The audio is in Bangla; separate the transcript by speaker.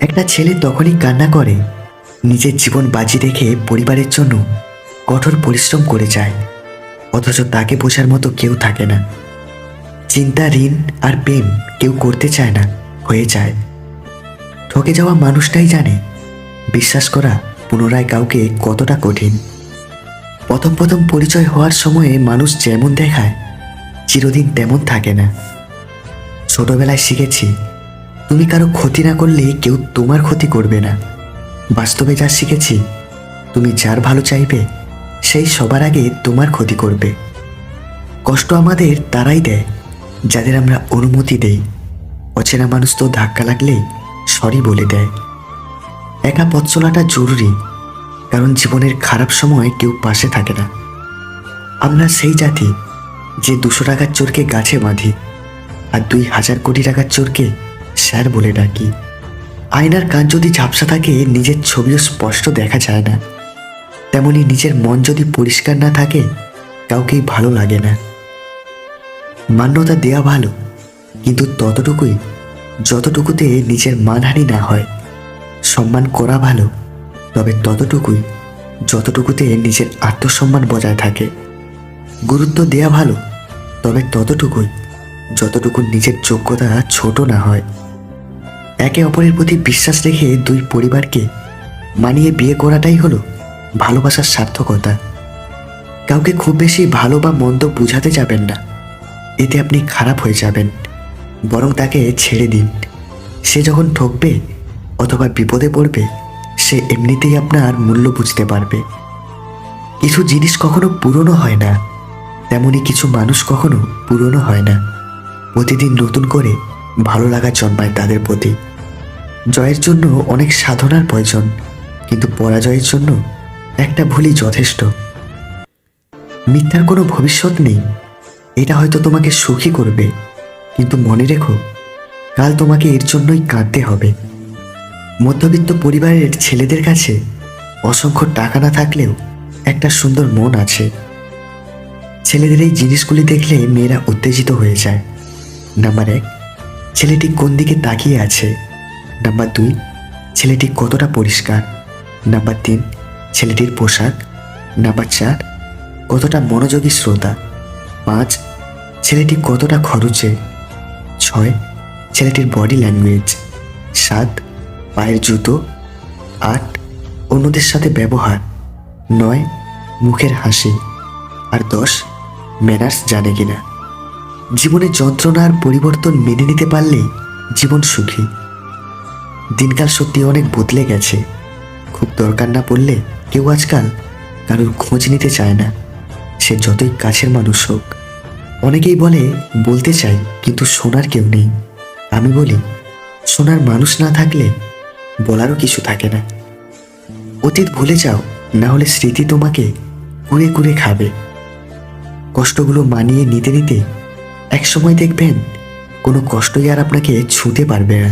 Speaker 1: একটা ছেলে তখনই কান্না করে, নিজের জীবন বাজি রেখে পরিবারের জন্য কঠোর পরিশ্রম করে যায়, অথচ তাকে বোঝার মতো কেউ থাকে না। চিন্তা, ঋণ আর প্রেম কেউ করতে চায় না, হয়ে যায়। ঠকে যাওয়া মানুষটাই জানে, বিশ্বাস করা পুনরায় কাউকে কতটা কঠিন। প্রথম প্রথম পরিচয় হওয়ার সময়ে মানুষ যেমন দেখায়, চিরদিন তেমন থাকে না। ছোটবেলায় শিখেছি তুমি কারও ক্ষতি না করলে কেউ তোমার ক্ষতি করবে না। বাস্তবে যা শিখেছি, তুমি যার ভালো চাইবে, সেই সবার আগে তোমার ক্ষতি করবে। কষ্ট আমাদের তারাই দেয়, যাদের আমরা অনুমতি দেই। অচেনা মানুষ তো ধাক্কা লাগলেই সরি বলে দেয়। একা পথ চলাটা জরুরি, কারণ জীবনের খারাপ সময় কেউ পাশে থাকে না। আমরা সেই জাতি, যে দুশো টাকার চোরকে গাছে বাঁধি, আর দুই হাজার কোটি টাকার চোরকে স্যার বলে ডাকি। আয়নার কান যদি ঝাপসা থাকে, নিজের ছবিও স্পষ্ট দেখা যায় না। তেমনি নিজের মন যদি পরিষ্কার না থাকে, কাউকেই ভালো লাগে না। মান্যতা দেয়া ভালো, কিন্তু ততটুকুই, যতটুকুতে নিজের মানহানি না হয়। সম্মান করা ভালো, তবে ততটুকুই, যতটুকুতে নিজের আত্মসম্মান বজায় থাকে। গুরুত্ব দেয়া ভালো, তবে ততটুকুই, যতটুকু নিজের যোগ্যতা ছোট না হয়। একে অপরের প্রতি বিশ্বাস রেখে দুই পরিবারকে মানিয়ে বিয়ে করাটাই হলো ভালোবাসার সার্থকতা। কাউকে খুব বেশি ভালো বা মন্দ বুঝাতে যাবেন না। এতে আপনি খারাপ হয়ে যাবেন। বরং তাকে ছেড়ে দিন। সে যখন ঠকবে অথবা বিপদে পড়বে, সে এমনিতেই আপনার মূল্য বুঝতে পারবে। কিছু জিনিস কখনো পুরনো হয় না। তেমনি কিছু মানুষ কখনো পুরনো হয় না। প্রতিদিন নতুন করে ভালো লাগা জন্মায় তাদের প্রতি। জয়ের জন্য অনেক সাধনার প্রয়োজন, কিন্তু পরাজয়ের জন্য একটা ভুলই যথেষ্ট। মিথ্যার কোনো ভবিষ্যৎ নেই। এটা হয়তো তোমাকে সুখী করবে, কিন্তু মনে রেখো, কাল তোমাকে এর জন্যই কাঁদতে হবে। মধ্যবিত্ত পরিবারের ছেলেদের কাছে অসংখ্য টাকা না থাকলেও একটা সুন্দর মন আছে। ছেলেদের এই জিনিসগুলি দেখলে মেয়েরা উত্তেজিত হয়ে যায়। নাম্বার এক ছেলেটি কোন দিকে তাকিয়ে আছে? নাম্বার দুই, ছেলেটি কতটা পরিষ্কার? নাম্বার তিন, ছেলেটির পোশাক? নাম্বার চার, কতটা মনোযোগী শ্রোতা? পাঁচ, ছেলেটি কতটা খরচে? ছয়, ছেলেটির বডি ল্যাঙ্গুয়েজ? সাত, পায়ের জুতো? আট, অন্যদের সাথে ব্যবহার? নয়, মুখের হাসি? আর দশ, ম্যানার্স জানে কিনা? জীবনের যন্ত্রণার পরিবর্তন মেনে নিতে পারলেই জীবন সুখী। দিনকাল সত্যি অনেক বদলে গেছে। খুব দরকার না পড়লে কেউ আজকাল কারোর খোঁজ নিতে চায় না। সে যতই কাছের মানুষ হোক। অনেকেই বলে, বলতে চাই, কিন্তু শোনার কেউ নেই। আমি বলি, শোনার মানুষ না থাকলে বলারও কিছু থাকে না। অতীত ভুলে যাও, না হলে স্মৃতি তোমাকে কুড়ে কুড়ে খাবে। কষ্টগুলো মানিয়ে নিতে নিতে এক সময় দেখবেন কোনো কষ্টই আর আপনাকে ছুঁতে পারবে না।